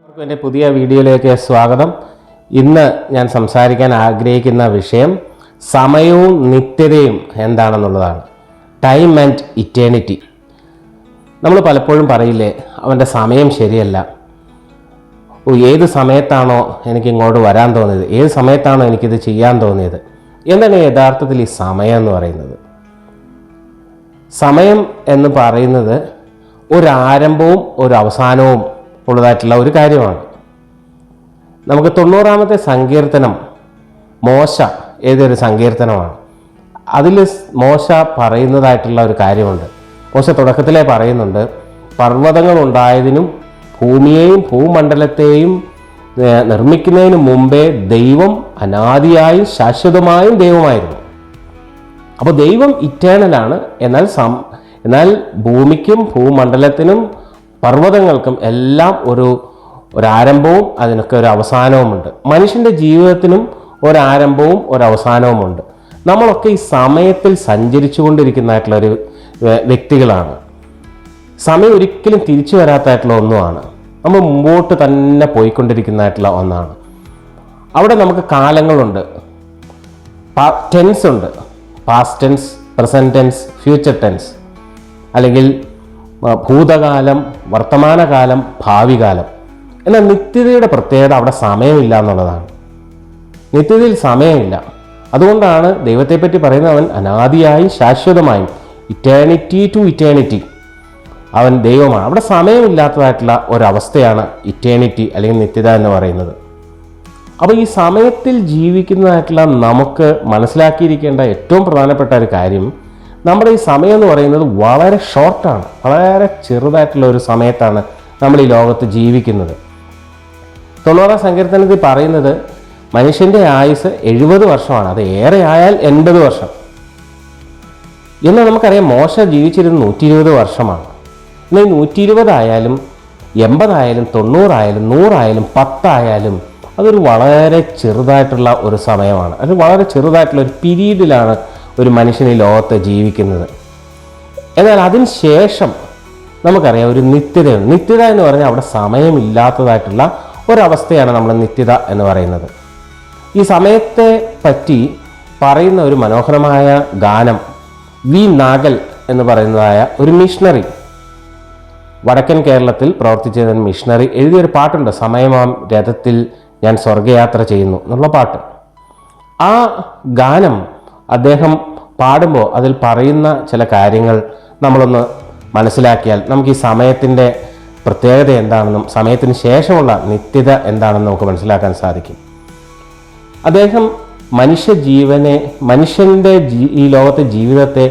എല്ലാവർക്കും എന്റെ പുതിയ വീഡിയോയിലേക്ക് സ്വാഗതം. ഇന്ന് ഞാൻ സംസാരിക്കാൻ ആഗ്രഹിക്കുന്ന വിഷയം സമയവും നിത്യതയും എന്താണെന്നുള്ളതാണ്. ടൈം ആൻഡ് ഇറ്റേണിറ്റി നമ്മൾ പലപ്പോഴും പറയില്ലേ അവന്റെ സമയം ശരിയല്ല. ഓ ഏത് സമയത്താണോ എനിക്ക് ഇങ്ങോട്ട് വരാൻ തോന്നിയത്? ഏത് സമയത്താണോ എനിക്കിത് ചെയ്യാൻ തോന്നിയത്? എന്താണ് യഥാർത്ഥത്തിൽ ഈ സമയം എന്ന് പറയുന്നത്? സമയം എന്ന് പറയുന്നത് ഒരു ആരംഭവും ഒരു അവസാനവും ഉള്ളതായിട്ടുള്ള ഒരു കാര്യമാണ്. നമുക്ക് തൊണ്ണൂറാമത്തെ സങ്കീർത്തനം മോശ ഏതൊരു സങ്കീർത്തനമാണ്. അതിൽ മോശ പറയുന്നതായിട്ടുള്ള ഒരു കാര്യമുണ്ട്. മോശ തുടക്കത്തിലേ പറയുന്നുണ്ട് പർവതങ്ങൾ ഉണ്ടായതിനും ഭൂമിയെയും ഭൂമണ്ഡലത്തെയും നിർമ്മിക്കുന്നതിന് മുമ്പേ ദൈവം അനാദിയായും ശാശ്വതമായും ദൈവമായിരുന്നു. അപ്പോൾ ദൈവം ഇറ്റേണലാണ് എന്നാൽ സം എന്നാൽ ഭൂമിക്കും ഭൂമണ്ഡലത്തിനും പർവതങ്ങൾക്കും എല്ലാം ഒരു ഒരാരംഭവും അതിനൊക്കെ ഒരു അവസാനവുമുണ്ട്. മനുഷ്യന്റെ ജീവിതത്തിനും ഒരാരംഭവും ഒരവസാനവുമുണ്ട്. നമ്മളൊക്കെ ഈ സമയത്തിൽ സഞ്ചരിച്ചു കൊണ്ടിരിക്കുന്നതായിട്ടുള്ള ഒരു വ്യക്തികളാണ്. സമയം ഒരിക്കലും തിരിച്ചു വരാത്തതായിട്ടുള്ള ഒന്നുമാണ്. നമ്മൾ മുമ്പോട്ട് തന്നെ പോയിക്കൊണ്ടിരിക്കുന്നതായിട്ടുള്ള ഒന്നാണ്. അവിടെ നമുക്ക് കാലങ്ങളുണ്ട്. ടെൻസ് ഉണ്ട്. Past tense present tense future tense അല്ലെങ്കിൽ ഭൂതകാലം വർത്തമാനകാലം ഭാവികാലം. എന്നാൽ നിത്യതയുടെ പ്രത്യേകത അവിടെ സമയമില്ല എന്നുള്ളതാണ്. നിത്യതയിൽ സമയമില്ല. അതുകൊണ്ടാണ് ദൈവത്തെപ്പറ്റി പറയുന്നത് അവൻ അനാദിയായി ശാശ്വതമായും ഇറ്റേണിറ്റി ടു ഇറ്റേണിറ്റി അവൻ ദൈവമാണ്. അവിടെ സമയമില്ലാത്തതായിട്ടുള്ള ഒരവസ്ഥയാണ് ഇറ്റേണിറ്റി അല്ലെങ്കിൽ നിത്യത എന്ന് പറയുന്നത്. അപ്പോൾ ഈ സമയത്തിൽ ജീവിക്കുന്നതായിട്ടുള്ള നമുക്ക് മനസ്സിലാക്കിയിരിക്കേണ്ട ഏറ്റവും പ്രധാനപ്പെട്ട ഒരു കാര്യം നമ്മുടെ ഈ സമയം എന്ന് പറയുന്നത് വളരെ ഷോർട്ടാണ് വളരെ ചെറുതായിട്ടുള്ള ഒരു സമയത്താണ് നമ്മൾ ഈ ലോകത്ത് ജീവിക്കുന്നത്. തൊണ്ണൂറാം സങ്കീർത്തനത്തിൽ പറയുന്നത് മനുഷ്യന്റെ ആയുസ് എഴുപത് വർഷമാണ്. അത് ഏറെ ആയാൽ എൺപത് വർഷം. എന്നാൽ നമുക്കറിയാം മോശ ജീവിച്ചിരുന്ന നൂറ്റി ഇരുപത് വർഷമാണ്. എന്നാൽ ഈ നൂറ്റി ഇരുപതായാലും എൺപതായാലും തൊണ്ണൂറായാലും നൂറായാലും പത്തായാലും അതൊരു വളരെ ചെറുതായിട്ടുള്ള ഒരു സമയമാണ്. അത് വളരെ ചെറുതായിട്ടുള്ള ഒരു പീരീഡിലാണ് ഒരു മനുഷ്യൻ ഈ ലോകത്ത് ജീവിക്കുന്നത്. എന്നാൽ അതിന് ശേഷം നമുക്കറിയാം ഒരു നിത്യത നിത്യത എന്ന് പറഞ്ഞാൽ അവിടെ സമയമില്ലാത്തതായിട്ടുള്ള ഒരവസ്ഥയാണ് നമ്മൾ നിത്യത എന്ന് പറയുന്നത്. ഈ സമയത്തെ പറ്റി പറയുന്ന ഒരു മനോഹരമായ ഗാനം വി നാഗൽ എന്ന് പറയുന്നതായ ഒരു മിഷണറി വടക്കൻ കേരളത്തിൽ പ്രവർത്തിച്ചിരുന്ന മിഷണറി എഴുതിയൊരു പാട്ടുണ്ട് സമയമാം രഥത്തിൽ ഞാൻ സ്വർഗയാത്ര ചെയ്യുന്നു എന്നുള്ള പാട്ട്. ആ ഗാനം അദ്ദേഹം പാടുമ്പോൾ അതിൽ പറയുന്ന ചില കാര്യങ്ങൾ നമ്മളൊന്ന് മനസ്സിലാക്കിയാൽ നമുക്ക് ഈ സമയത്തിന്റെ പ്രത്യേകത എന്താണെന്നും സമയത്തിന് ശേഷമുള്ള നിത്യത എന്താണെന്നും നമുക്ക് മനസ്സിലാക്കാൻ സാധിക്കും. അദ്ദേഹം മനുഷ്യജീവനെ മനുഷ്യന്റെ ജീ ഈ ലോകത്തെ ജീവിതത്തെ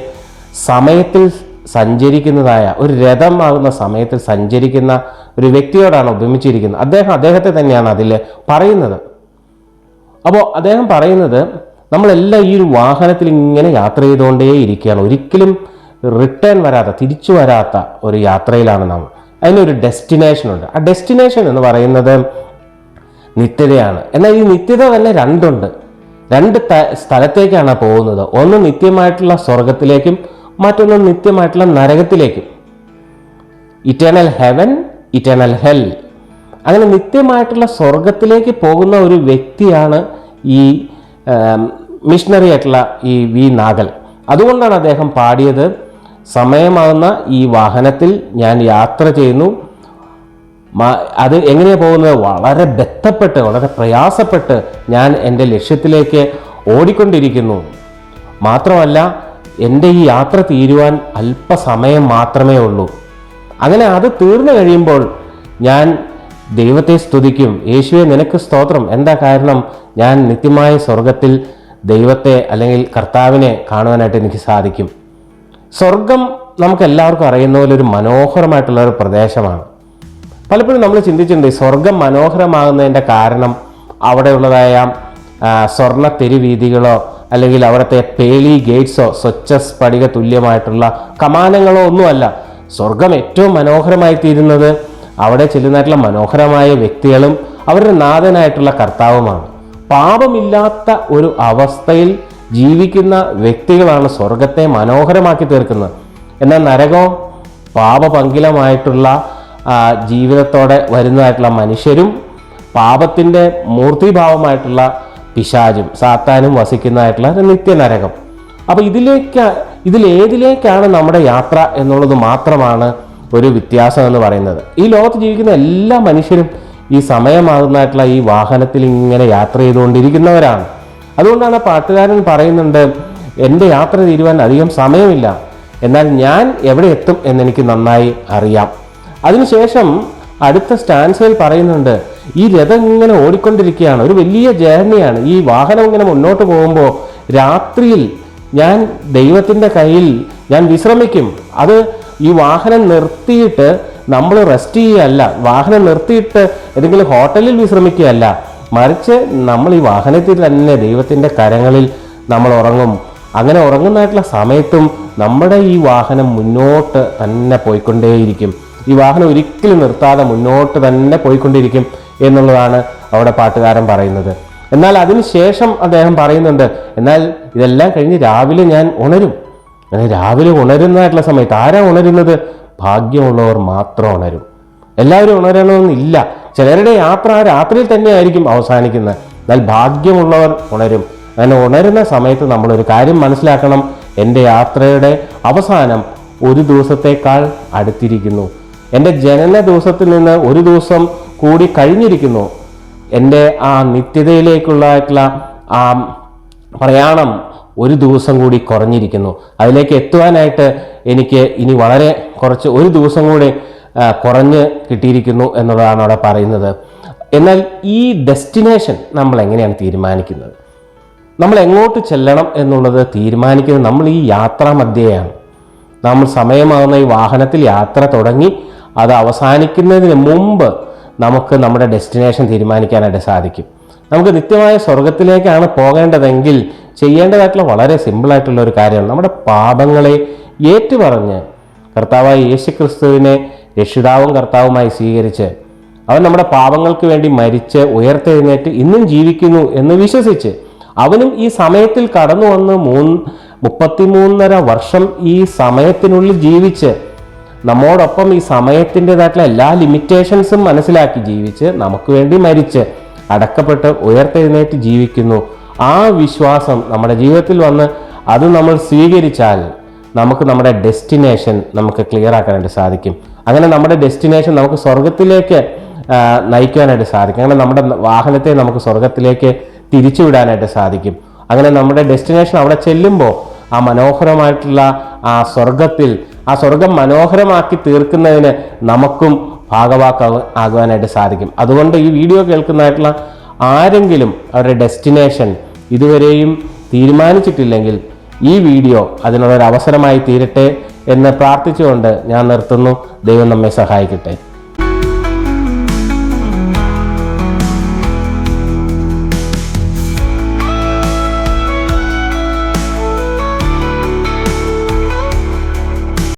സമയത്തിൽ സഞ്ചരിക്കുന്നതായ ഒരു രഥമാകുന്ന സമയത്തിൽ സഞ്ചരിക്കുന്ന ഒരു വ്യക്തിയോടാണ് ഉപമിച്ചിരിക്കുന്നത്. അദ്ദേഹം അദ്ദേഹത്തെ തന്നെയാണ് അതിൽ പറയുന്നത്. അപ്പോൾ അദ്ദേഹം പറയുന്നത് നമ്മളെല്ലാം ഈ ഒരു വാഹനത്തിൽ ഇങ്ങനെ യാത്ര ചെയ്തുകൊണ്ടേ ഇരിക്കുകയാണ് ഒരിക്കലും റിട്ടേൺ വരാത്ത തിരിച്ചു വരാത്ത ഒരു യാത്രയിലാണ് നാം. അതിനൊരു ഡെസ്റ്റിനേഷനുണ്ട് ആ ഡെസ്റ്റിനേഷൻ എന്ന് പറയുന്നത് നിത്യതയാണ്. എന്നാൽ ഈ നിത്യത തന്നെ രണ്ടുണ്ട്. രണ്ട് സ്ഥലത്തേക്കാണ് പോകുന്നത്. ഒന്ന് നിത്യമായിട്ടുള്ള സ്വർഗത്തിലേക്കും മറ്റൊന്ന് നിത്യമായിട്ടുള്ള നരകത്തിലേക്കും. ഇറ്റേണൽ ഹെവൻ ഇറ്റേണൽ ഹെൽ അങ്ങനെ നിത്യമായിട്ടുള്ള സ്വർഗത്തിലേക്ക് പോകുന്ന ഒരു വ്യക്തിയാണ് ഈ മിഷണറി ആയിട്ടുള്ള ഈ വി നാഗൽ. അതുകൊണ്ടാണ് അദ്ദേഹം പാടിയത് സമയമാകുന്ന ഈ വാഹനത്തിൽ ഞാൻ യാത്ര ചെയ്യുന്നു. അത് എങ്ങനെയാണ് പോകുന്നത്? വളരെ ബന്ധപ്പെട്ട് വളരെ പ്രയാസപ്പെട്ട് ഞാൻ എന്റെ ലക്ഷ്യത്തിലേക്ക് ഓടിക്കൊണ്ടിരിക്കുന്നു. മാത്രമല്ല എന്റെ ഈ യാത്ര തീരുവാൻ അല്പസമയം മാത്രമേ ഉള്ളൂ. അങ്ങനെ അത് തീർന്നു കഴിയുമ്പോൾ ഞാൻ ദൈവത്തെ സ്തുതിക്കും. യേശുവെ നിനക്ക് സ്തോത്രം. എന്താ കാരണം ഞാൻ നിത്യമായ സ്വർഗത്തിൽ ദൈവത്തെ അല്ലെങ്കിൽ കർത്താവിനെ കാണുവാനായിട്ട് എനിക്ക് സാധിക്കും. സ്വർഗം നമുക്ക് എല്ലാവർക്കും അറിയുന്ന പോലെ ഒരു മനോഹരമായിട്ടുള്ള ഒരു പ്രദേശമാണ്. പലപ്പോഴും നമ്മൾ ചിന്തിച്ചിട്ടുണ്ട് സ്വർഗം മനോഹരമാകുന്നതിന്റെ കാരണം അവിടെയുള്ളതായ സ്വർണ തെരുവീതികളോ അല്ലെങ്കിൽ അവിടുത്തെ പേളി ഗേറ്റ്സോ സ്വച്ഛ സ്ഫടിക തുല്യമായിട്ടുള്ള കമാനങ്ങളോ ഒന്നുമല്ല. സ്വർഗം ഏറ്റവും മനോഹരമായി തീരുന്നത് അവിടെ ചെല്ലുന്നതായിട്ടുള്ള മനോഹരമായ വ്യക്തികളും അവരുടെ നാഥനായിട്ടുള്ള കർത്താവുമാണ്. പാപമില്ലാത്ത ഒരു അവസ്ഥയിൽ ജീവിക്കുന്ന വ്യക്തികളാണ് സ്വർഗത്തെ മനോഹരമാക്കി തീർക്കുന്നത്. എന്നാൽ നരകം പാപപങ്കിലമായിട്ടുള്ള ജീവിതത്തോടെ വരുന്നതായിട്ടുള്ള മനുഷ്യരും പാപത്തിന്റെ മൂർത്തിഭാവമായിട്ടുള്ള പിശാചും സാത്താനും വസിക്കുന്നതായിട്ടുള്ള ഒരു നിത്യനരകം. അപ്പോൾ ഇതിലേക്ക് ഇതിലേതിലേക്കാണ് നമ്മുടെ യാത്ര എന്നുള്ളത് മാത്രമാണ് ഒരു വ്യത്യാസം എന്ന് പറയുന്നത്. ഈ ലോകത്ത് ജീവിക്കുന്ന എല്ലാ മനുഷ്യരും ഈ സമയമാകുന്നതായിട്ടുള്ള ഈ വാഹനത്തിൽ ഇങ്ങനെ യാത്ര ചെയ്തുകൊണ്ടിരിക്കുന്നവരാണ്. അതുകൊണ്ടാണ് പാട്ടുകാരൻ പറയുന്നുണ്ട് എന്റെ യാത്ര തീരുവാൻ അധികം സമയമില്ല. എന്നാൽ ഞാൻ എവിടെ എത്തും എന്നെനിക്ക് നന്നായി അറിയാം. അതിനുശേഷം അടുത്ത സ്റ്റാൻസിൽ പറയുന്നുണ്ട് ഈ രഥം ഇങ്ങനെ ഓടിക്കൊണ്ടിരിക്കുകയാണ്. ഒരു വലിയ ജേർണിയാണ്. ഈ വാഹനം ഇങ്ങനെ മുന്നോട്ട് പോകുമ്പോൾ രാത്രിയിൽ ഞാൻ ദൈവത്തിന്റെ കയ്യിൽ ഞാൻ വിശ്രമിക്കും. അത് ഈ വാഹനം നിർത്തിയിട്ട് നമ്മൾ റെസ്റ്റ് ചെയ്യുകയല്ല. വാഹനം നിർത്തിയിട്ട് ഏതെങ്കിലും ഹോട്ടലിൽ വിശ്രമിക്കുകയല്ല മറിച്ച് നമ്മൾ ഈ വാഹനത്തിൽ തന്നെ ദൈവത്തിന്റെ കരങ്ങളിൽ നമ്മൾ ഉറങ്ങും. അങ്ങനെ ഉറങ്ങുന്നതായിട്ടുള്ള സമയത്തും നമ്മുടെ ഈ വാഹനം മുന്നോട്ട് തന്നെ പോയിക്കൊണ്ടേയിരിക്കും. ഈ വാഹനം ഒരിക്കലും നിർത്താതെ മുന്നോട്ട് തന്നെ പോയിക്കൊണ്ടിരിക്കും എന്നുള്ളതാണ് അവിടെ പാട്ടുകാരൻ പറയുന്നത്. എന്നാൽ അതിനുശേഷം അദ്ദേഹം പറയുന്നുണ്ട് എന്നാൽ ഇതെല്ലാം കഴിഞ്ഞ് രാവിലെ ഞാൻ ഉണരും. രാവിലെ ഉണരുന്നതായിട്ടുള്ള സമയത്ത് ആരാ ഉണരുന്നത്? ഭാഗ്യമുള്ളവർ മാത്രം ഉണരും എല്ലാവരും ഉണരണമെന്നില്ല ചിലരുടെ യാത്ര ആ രാത്രിയിൽ തന്നെയായിരിക്കും അവസാനിക്കുന്നത് എന്നാൽ ഭാഗ്യമുള്ളവർ ഉണരും അങ്ങനെ ഉണരുന്ന സമയത്ത് നമ്മളൊരു കാര്യം മനസ്സിലാക്കണം എന്റെ യാത്രയുടെ അവസാനം ഒരു ദിവസത്തേക്കാൾ അടുത്തിരിക്കുന്നു എന്റെ ജനന ദിവസത്തിൽ നിന്ന് ഒരു ദിവസം കൂടി കഴിഞ്ഞിരിക്കുന്നു എന്റെ ആ നിത്യതയിലേക്കുള്ള ആ പ്രയാണം ഒരു ദിവസം കൂടി കുറഞ്ഞിരിക്കുന്നു. അതിലേക്ക് എത്തുവാനായിട്ട് എനിക്ക് ഇനി വളരെ കുറച്ച് ഒരു ദിവസം കൂടി കുറഞ്ഞ് കിട്ടിയിരിക്കുന്നു എന്നുള്ളതാണ് അവിടെ പറയുന്നത്. എന്നാൽ ഈ ഡെസ്റ്റിനേഷൻ നമ്മൾ എങ്ങനെയാണ് തീരുമാനിക്കുന്നത്? നമ്മൾ എങ്ങോട്ട് ചെല്ലണം എന്നുള്ളത് തീരുമാനിക്കുന്നത് നമ്മൾ ഈ യാത്രാ മധ്യയാണ്. നമ്മൾ സമയമാകുന്ന ഈ വാഹനത്തിൽ യാത്ര തുടങ്ങി അത് അവസാനിക്കുന്നതിന് മുമ്പ് നമുക്ക് നമ്മുടെ ഡെസ്റ്റിനേഷൻ തീരുമാനിക്കാനായിട്ട് സാധിക്കും. നമുക്ക് നിത്യമായ സ്വർഗത്തിലേക്കാണ് പോകേണ്ടതെങ്കിൽ ചെയ്യേണ്ടതായിട്ടുള്ള വളരെ സിമ്പിളായിട്ടുള്ള ഒരു കാര്യമാണ്. നമ്മുടെ പാപങ്ങളെ ഏറ്റുപറഞ്ഞ് കർത്താവായ യേശു ക്രിസ്തുവിനെ രക്ഷിതാവും കർത്താവുമായി സ്വീകരിച്ച് അവൻ നമ്മുടെ പാപങ്ങൾക്ക് വേണ്ടി മരിച്ച് ഉയർത്തെഴുന്നേറ്റ് ഇന്നും ജീവിക്കുന്നു എന്ന് വിശ്വസിച്ച് അവനും ഈ സമയത്തിൽ കടന്നു വന്ന് മൂന്ന് മുപ്പത്തിമൂന്നര വർഷം ഈ സമയത്തിനുള്ളിൽ ജീവിച്ച് നമ്മോടൊപ്പം ഈ സമയത്തിന്റെതായിട്ടുള്ള എല്ലാ ലിമിറ്റേഷൻസും മനസ്സിലാക്കി ജീവിച്ച് നമുക്ക് വേണ്ടി മരിച്ച് അടക്കപ്പെട്ട് ഉയർത്തെഴുന്നേറ്റ് ജീവിക്കുന്നു. ആ വിശ്വാസം നമ്മുടെ ജീവിതത്തിൽ വന്ന് അത് നമ്മൾ സ്വീകരിച്ചാൽ നമുക്ക് നമ്മുടെ ഡെസ്റ്റിനേഷൻ നമുക്ക് ക്ലിയർ ആക്കാനായിട്ട് സാധിക്കും. അങ്ങനെ നമ്മുടെ ഡെസ്റ്റിനേഷൻ നമുക്ക് സ്വർഗത്തിലേക്ക് നയിക്കുവാനായിട്ട് സാധിക്കും. അങ്ങനെ നമ്മുടെ വാഹനത്തെ നമുക്ക് സ്വർഗത്തിലേക്ക് തിരിച്ചുവിടാനായിട്ട് സാധിക്കും. അങ്ങനെ നമ്മുടെ ഡെസ്റ്റിനേഷൻ അവിടെ ചെല്ലുമ്പോൾ ആ മനോഹരമായിട്ടുള്ള ആ സ്വർഗത്തിൽ ആ സ്വർഗം മനോഹരമാക്കി തീർക്കുന്നതിന് നമുക്കും ഭാഗവാക്ക ആകുവാനായിട്ട് സാധിക്കും. അതുകൊണ്ട് ഈ വീഡിയോ കേൾക്കുന്നതായിട്ടുള്ള ആരെങ്കിലും അവരുടെ ഡെസ്റ്റിനേഷൻ ഇതുവരെയും തീരുമാനിച്ചിട്ടില്ലെങ്കിൽ ഈ വീഡിയോ അതിനുള്ളൊരു അവസരമായി തീരട്ടെ എന്ന് പ്രാർത്ഥിച്ചുകൊണ്ട് ഞാൻ നിർത്തുന്നു. ദൈവം നമ്മെ സഹായിക്കട്ടെ.